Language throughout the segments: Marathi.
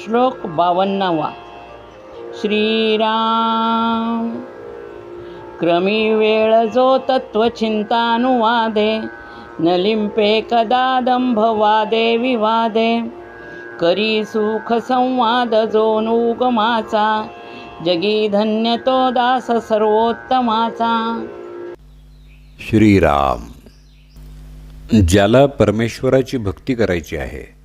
श्लोक बावन्नावा. श्रीराम क्रमी वेळ जो तत्त्वचिंतानुवादे न लिंपे कदा दंभवादे विवादे करी सुख संवाद जो नुगमाचा जगी धन्य तो दास सर्वोत्तमाचा. श्रीराम ज्याला परमेश्वराची भक्ती करायची आहे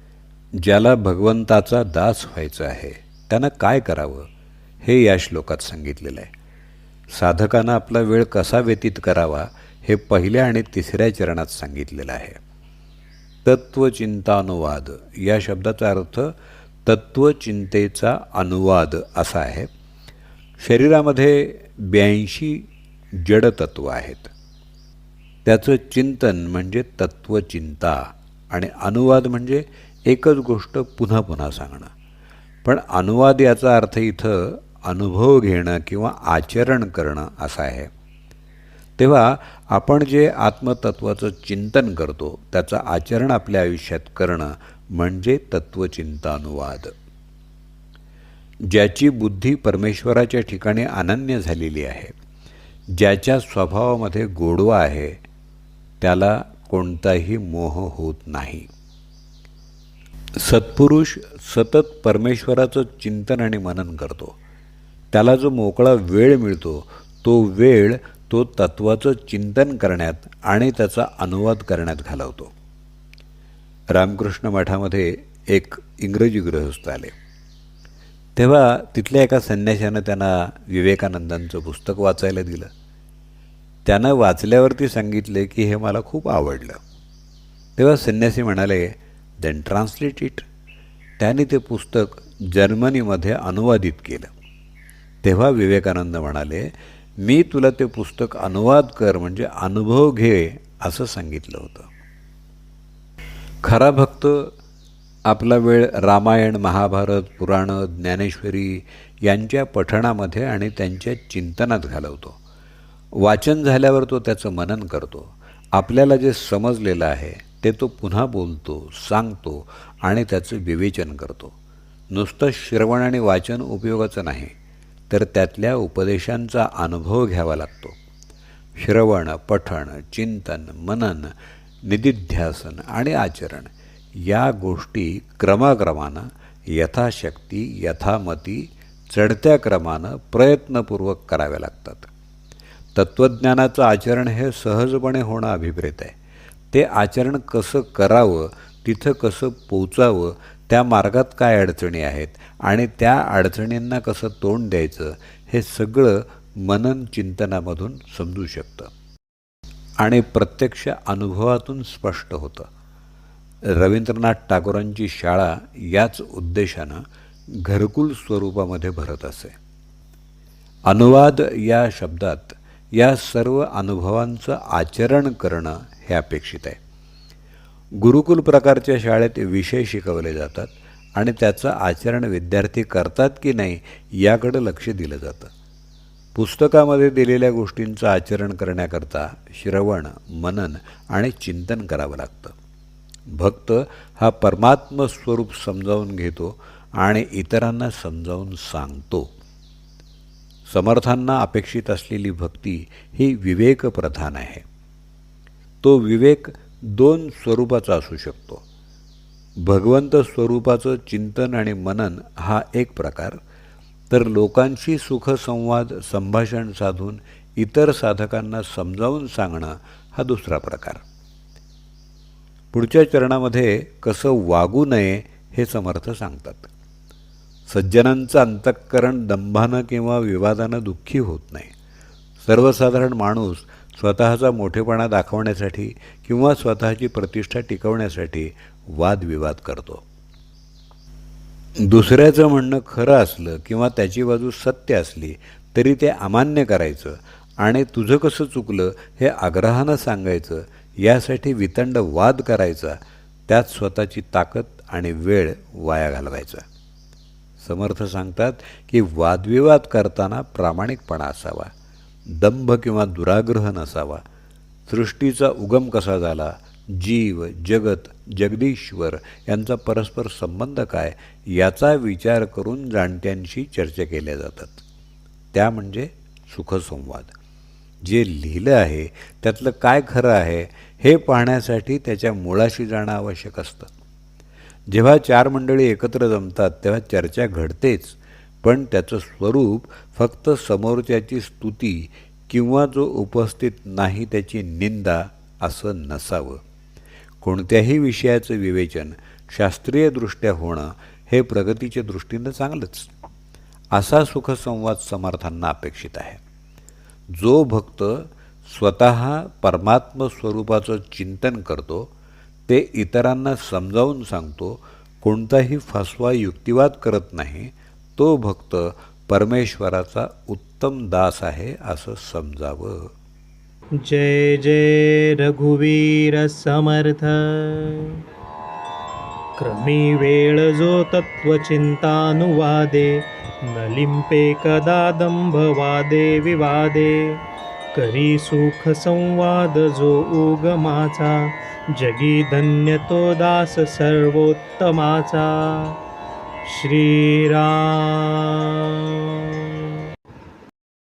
ज्याला भगवंताचा दास व्हायचा आहे त्यानं काय करावं हे या श्लोकात सांगितलेलं आहे. साधकानं आपला वेळ कसा व्यतीत करावा हे पहिल्या आणि तिसऱ्या चरणात सांगितलेलं आहे. तत्वचिंतानुवाद या शब्दाचा अर्थ तत्वचिंतेचा अनुवाद असा आहे. शरीरामध्ये ब्याऐंशी जडतत्व आहेत. त्याचं चिंतन म्हणजे तत्वचिंता आणि अनुवाद म्हणजे एकच गोष्ट पुन्हा पुन्हा सांगणं. पण अनुवाद याचा अर्थ इथं अनुभव घेणं किंवा आचरण करणं असं आहे. तेव्हा आपण जे आत्मतत्वाचं चिंतन करतो त्याचं आचरण आपल्या आयुष्यात करणं म्हणजे तत्वचिंतानुवाद. ज्याची बुद्धी परमेश्वराच्या ठिकाणी अनन्य झालेली आहे ज्याच्या स्वभावामध्ये गोडवा आहे त्याला कोणताही मोह होत नाही. सत्पुरुष सतत परमेश्वराचं चिंतन आणि मनन करतो. त्याला जो मोकळा वेळ मिळतो तो वेळ तो तत्वाचं चिंतन करण्यात आणि त्याचा अनुवाद करण्यात घालवतो. रामकृष्ण मठामध्ये एक इंग्रजी गृहस्थ आले. तेव्हा तिथल्या एका संन्याशानं त्यांना विवेकानंदांचं पुस्तक वाचायला दिलं. त्यानं वाचल्यावरती सांगितले की हे मला खूप आवडलं. तेव्हा संन्यासी म्हणाले देन ट्रान्सलेट इट त्याने ते पुस्तक जर्मनीमध्ये अनुवादित केलं. तेव्हा विवेकानंद म्हणाले मी तुला ते पुस्तक अनुवाद कर म्हणजे अनुभव घे असं सांगितलं होतं. खरा भक्त आपला वेळ रामायण महाभारत पुराणं ज्ञानेश्वरी यांच्या पठणामध्ये आणि त्यांच्या चिंतनात घालवतो. वाचन झाल्यावर तो त्याचं मनन करतो. आपल्याला जे समजलेलं आहे ते तो पुन्हा बोलतो सांगतो आणि त्याचं विवेचन करतो. नुसतं श्रवण आणि वाचन उपयोगाचं नाही तर त्यातल्या उपदेशांचा अनुभव घ्यावा लागतो. श्रवण पठण चिंतन मनन निदिध्यासन आणि आचरण या गोष्टी क्रमाक्रमानं यथाशक्ती यथामती चढत्या क्रमानं प्रयत्नपूर्वक कराव्या लागतात. तत्त्वज्ञानाचं आचरण हे सहजपणे होणं अभिप्रेत आहे. ते आचरण कसं करावं तिथं कसं पोचावं त्या मार्गात काय अडचणी आहेत आणि त्या अडचणींना कसं तोंड द्यायचं हे सगळं मनन चिंतनामधून समजू शकतं. आणि प्रत्यक्ष अनुभवातून स्पष्ट होतं. रवींद्रनाथ टागोरांची शाळा याच उद्देशानं घरकुल स्वरूपामध्ये भरत असे. अनुवाद या शब्दात या सर्व अनुभवांचं आचरण करणं हे अपेक्षित आहे. गुरुकुल प्रकारच्या शाळेत विषय शिकवले जातात आणि त्याचं आचरण विद्यार्थी करतात की नाही याकडं लक्ष दिलं जातं. पुस्तकामध्ये दिलेल्या गोष्टींचं आचरण करण्याकरता श्रवण मनन आणि चिंतन करावं लागतं. भक्त हा परमात्म स्वरूप समजावून घेतो आणि इतरांना समजावून सांगतो. समर्थांना अपेक्षित असलेली भक्ती ही विवेकप्रधान आहे. तो विवेक दोन स्वरूपाचा असू शकतो. भगवंत स्वरूपाचं चिंतन आणि मनन हा एक प्रकार. तर लोकांशी सुखसंवाद संभाषण साधून इतर साधकांना समजावून सांगणं हा दुसरा प्रकार. पुढच्या चरणामध्ये कसं वागू नये हे समर्थ सांगतात. सज्जनांचं अंतःकरण दंभानं किंवा विवादानं दुःखी होत नाही. सर्वसाधारण माणूस स्वतःचा मोठेपणा दाखवण्यासाठी किंवा स्वतःची प्रतिष्ठा टिकवण्यासाठी वादविवाद करतो. दुसऱ्याचं म्हणणं खरं असलं किंवा त्याची बाजू सत्य असली तरी ते अमान्य करायचं आणि तुझं कसं चुकलं हे आग्रहानं सांगायचं यासाठी वितंड वाद करायचा त्यात स्वतःची ताकद आणि वेळ वाया घालवायचा. समर्थ सांगतात की वादविवाद करताना प्रामाणिकपणा असावा. दंभ किंवा दुराग्रह नसावा. सृष्टीचा उगम कसा झाला? जीव जगत जगदीश्वर यांचा परस्पर संबंध काय? याचा विचार करून जाणत्यांशी चर्चा केल्या जातात. त्या म्हणजे सुखसंवाद. जे लिहिलं आहे त्यातलं काय खरं आहे हे पाहण्यासाठी त्याच्या मुळाशी जाणं आवश्यक असतं. जेव्हा चार मंडळी एकत्र जमतात तेव्हा चर्चा घडतेच. पण त्याचं स्वरूप फक्त समोरच्याची स्तुती किंवा जो उपस्थित नाही त्याची निंदा असं नसावं. कोणत्याही विषयाचं विवेचन शास्त्रीयदृष्ट्या होणं हे प्रगतीच्या दृष्टीनं चांगलंच. असा सुखसंवाद समर्थांना अपेक्षित आहे. जो भक्त स्वतः परमात्म स्वरूपाचं चिंतन करतो ते इतरांना समजावून सांगतो कोणताही फसवा युक्तिवाद करत नाही तो भक्त परमेश्वराचा उत्तम दास आहे असं समजावं. जय जय रघुवीर समर्थ. क्रमी वेळ जो तत्वचिंतानुवादे न लिंपे कदा दंभवादे विवादे. करी सुख संवाद जो उगमाचा जगी धन्य तो दास सर्वोत्तमाचा. श्रीराम।